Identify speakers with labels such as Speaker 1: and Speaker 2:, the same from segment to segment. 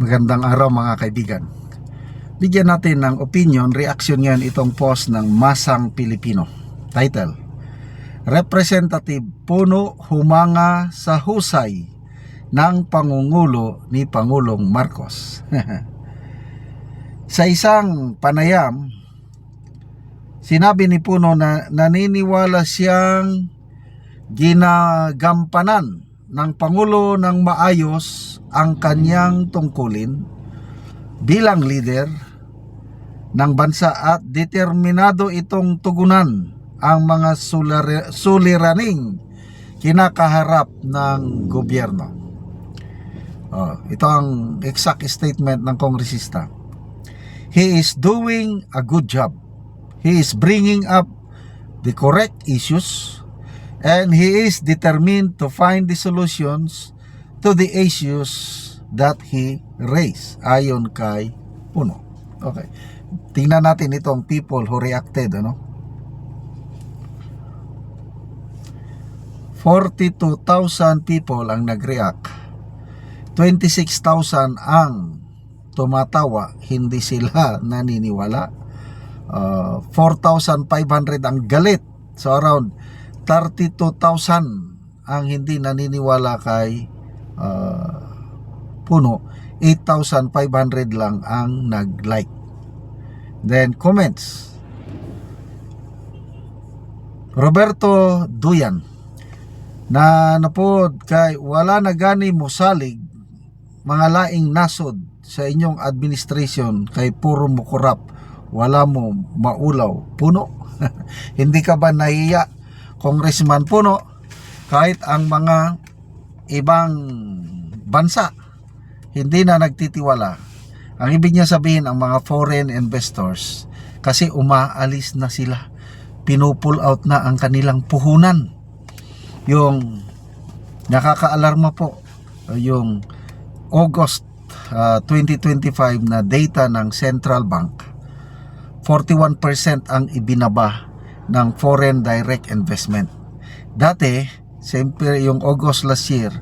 Speaker 1: Magandang araw mga kaibigan. Bigyan natin ng opinion, reaction ngayon itong post ng Masang Pilipino. Title, Representative Puno humanga sa husay ng pangungulo ni Pangulong Marcos. sa isang panayam, sinabi ni Puno na naniniwala siyang ginagampanan ng Pangulo ng maayos ang kanyang tungkulin bilang leader ng bansa at determinado itong tugunan ang mga sulira- suliraning kinakaharap ng gobyerno. Oh, ito ang exact statement ng kongresista. He is doing a good job. He is bringing up the correct issues and he is determined to find the solutions to the issues that he raised ayon kay Puno. Okay. Tingnan natin itong people who reacted ano. 42,000 people ang nag-react. 26,000 ang tumatawa, hindi sila naniniwala. Uh, 4,500 ang galit. So around 32,000 ang hindi naniniwala kay uh, Puno. 8,500 lang ang nag-like. Then comments. Roberto Duyan na napod kay wala na gani mo salig mga laing nasod sa inyong administration kay puro mo korap wala mo maulaw puno hindi ka ba nahiya congressman puno kahit ang mga ibang bansa hindi na nagtitiwala. Ang ibig niya sabihin ang mga foreign investors kasi umaalis na sila. Pinupull out na ang kanilang puhunan. Yung nakakaalarma po yung August uh, 2025 na data ng Central Bank 41% ang ibinaba ng foreign direct investment dati siyempre yung August last year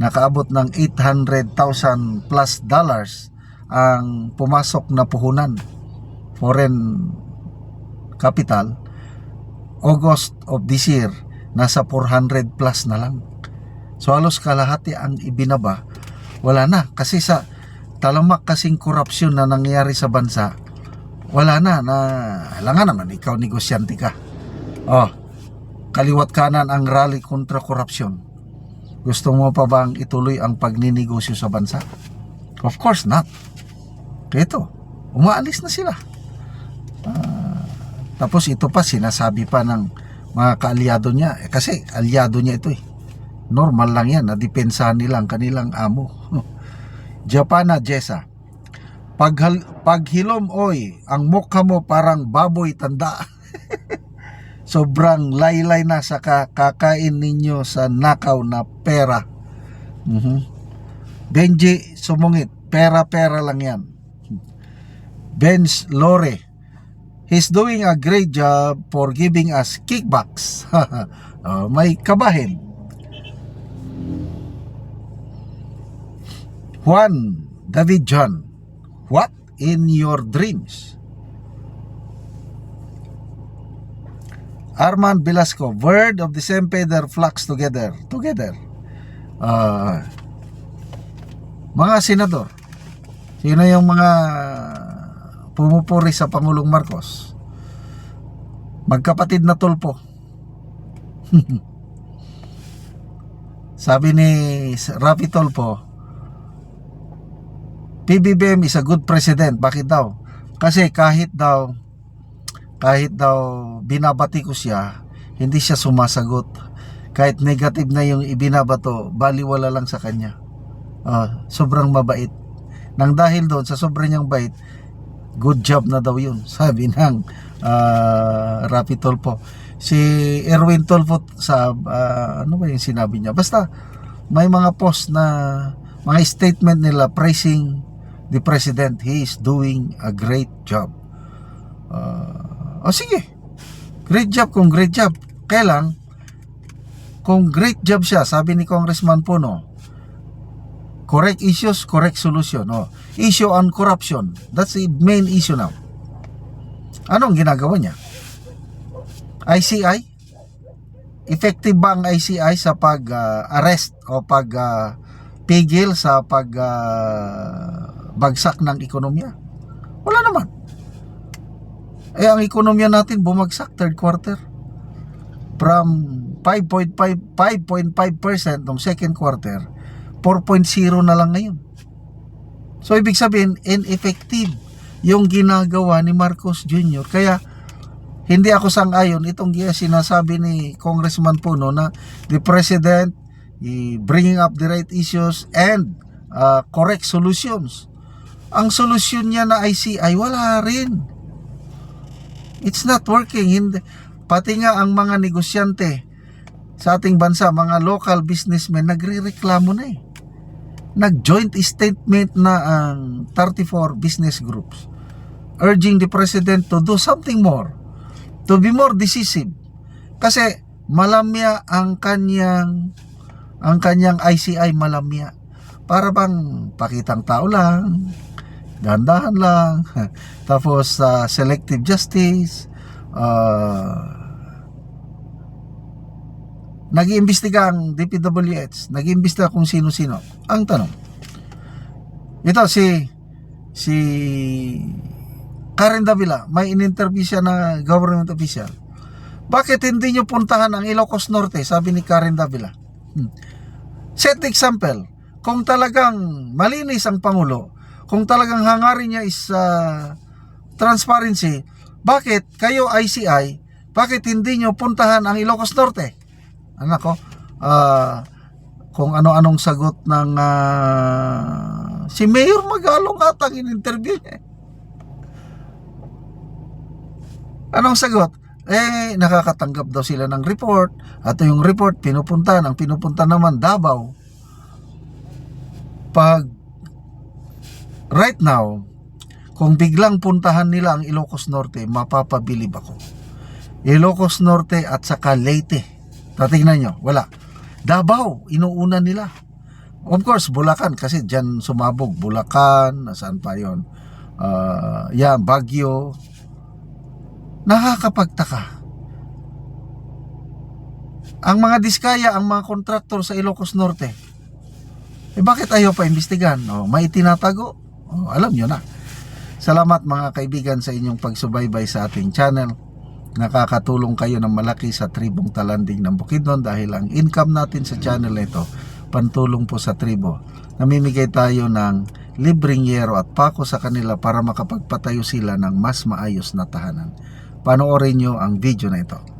Speaker 1: nakaabot ng 800,000 plus dollars ang pumasok na puhunan foreign capital August of this year nasa 400 plus na lang. So halos kalahati ang ibinaba. Wala na kasi sa talamak kasing korupsyon na nangyayari sa bansa. Wala na na alangan naman ikaw negosyante ka. Oh, kaliwat kanan ang rally kontra korupsyon. Gusto mo pa bang ituloy ang pagninegosyo sa bansa? Of course not. Ito, umaalis na sila. Ah, tapos ito pa sinasabi pa ng mga kaalyado niya eh, kasi alyado niya ito eh normal lang yan na depensahan nila ang kanilang amo Japana Jessa Paghal, paghilom oy ang mukha mo parang baboy tanda sobrang laylay na sa kakain ninyo sa nakaw na pera Mhm. Benji sumungit pera-pera lang yan Benz Lore He's doing a great job for giving us kickbacks. uh, may kabahin. Juan David John, what in your dreams? Arman Velasco, word of the same feather flocks together. Together. Uh, mga senador, sino yung mga pumupuri sa Pangulong Marcos. Magkapatid na tulpo. Sabi ni Rafi Tolpo, PBBM is a good president. Bakit daw? Kasi kahit daw kahit daw binabati ko siya, hindi siya sumasagot. Kahit negative na yung ibinabato, baliwala lang sa kanya. Ah, sobrang mabait. Nang dahil doon, sa sobrang niyang bait, good job na daw yun sabi ng uh, Rapi Tolpo si Erwin Tolpo sa uh, ano ba yung sinabi niya basta may mga post na mga statement nila praising the president he is doing a great job uh, o sige great job kung great job kaya lang kung great job siya sabi ni Congressman Puno Correct issues, correct solution. Oh. Issue on corruption. That's the main issue now. Anong ginagawa niya? ICI? Effective ba ang ICI sa pag-arrest o pag-pigil sa pag-bagsak ng ekonomiya? Eh, ang ekonomiya natin bumagsak third quarter. From 5.5 5.5% ng second quarter, 4.0 na lang ngayon. So, ibig sabihin, ineffective yung ginagawa ni Marcos Jr. Kaya, hindi ako sang-ayon itong sinasabi ni Congressman Puno na the President bringing up the right issues and uh, correct solutions. Ang solusyon niya na ICI, wala rin. It's not working. Hindi, pati nga ang mga negosyante sa ating bansa, mga local businessmen, nagre-reklamo na eh. Nag-joint statement na ang 34 business groups urging the President to do something more, to be more decisive. Kasi malamya ang kanyang ang kanyang ICI malamya. Para bang pakitang tao lang, dandahan lang, tapos uh, selective justice, uh, nag-iimbestiga ang DPWH, nag-iimbestiga kung sino-sino. Ang tanong, ito si si Karen Davila, may in-interview siya na government official. Bakit hindi nyo puntahan ang Ilocos Norte? Sabi ni Karen Davila. Hmm. Set example, kung talagang malinis ang Pangulo, kung talagang hangarin niya is uh, transparency, bakit kayo ICI, bakit hindi nyo puntahan ang Ilocos Norte? Anak ko, ah, kung ano-anong sagot ng ah, si Mayor Magalong ata ang in-interview niya. eh. Anong sagot? Eh, nakakatanggap daw sila ng report at yung report pinupunta ang pinupunta naman Davao. Pag right now, kung biglang puntahan nila ang Ilocos Norte, mapapabilib ako. Ilocos Norte at saka Leyte. Tatingnan nyo, wala. Davao, inuuna nila. Of course, Bulacan kasi dyan sumabog. Bulacan, nasaan pa yon? Uh, yan, Baguio. Nakakapagtaka. Ang mga diskaya, ang mga kontraktor sa Ilocos Norte, eh bakit ayaw pa imbestigan? Oh, may tinatago? Oh, alam nyo na. Salamat mga kaibigan sa inyong pagsubaybay sa ating channel. Nakakatulong kayo ng malaki sa tribong talanding ng Bukidnon dahil ang income natin sa channel ito, pantulong po sa tribo. Namimigay tayo ng libreng yero at pako sa kanila para makapagpatayo sila ng mas maayos na tahanan. Panoorin nyo ang video na ito.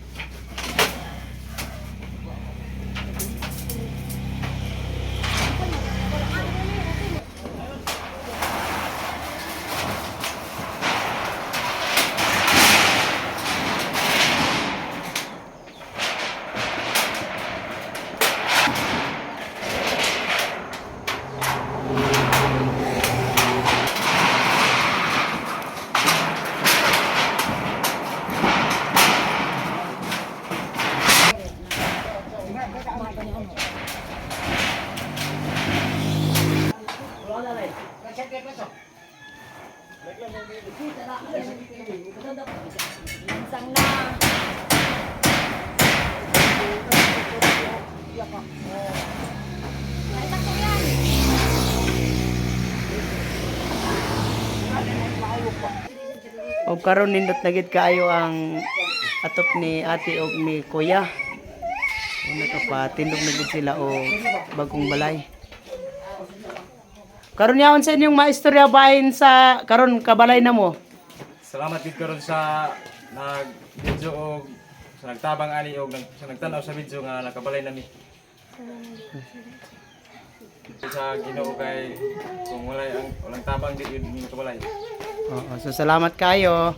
Speaker 2: Lansang na. Ay, takbo yan.
Speaker 3: O karon nindot na gid kaayo ang atop ni ate og ni kuya. O nakapatindog na gid sila o bagong balay. Karon yaon sa inyong maistorya bahin sa karon kabalay na mo.
Speaker 4: Salamat gid karon sa nag video og sa nagtabang ani nag, sa nagtan-aw sa video nga nakabalay nami. sa Ginoo kay kung wala ang walang tabang di yun kabalay.
Speaker 3: Oo, so salamat kayo.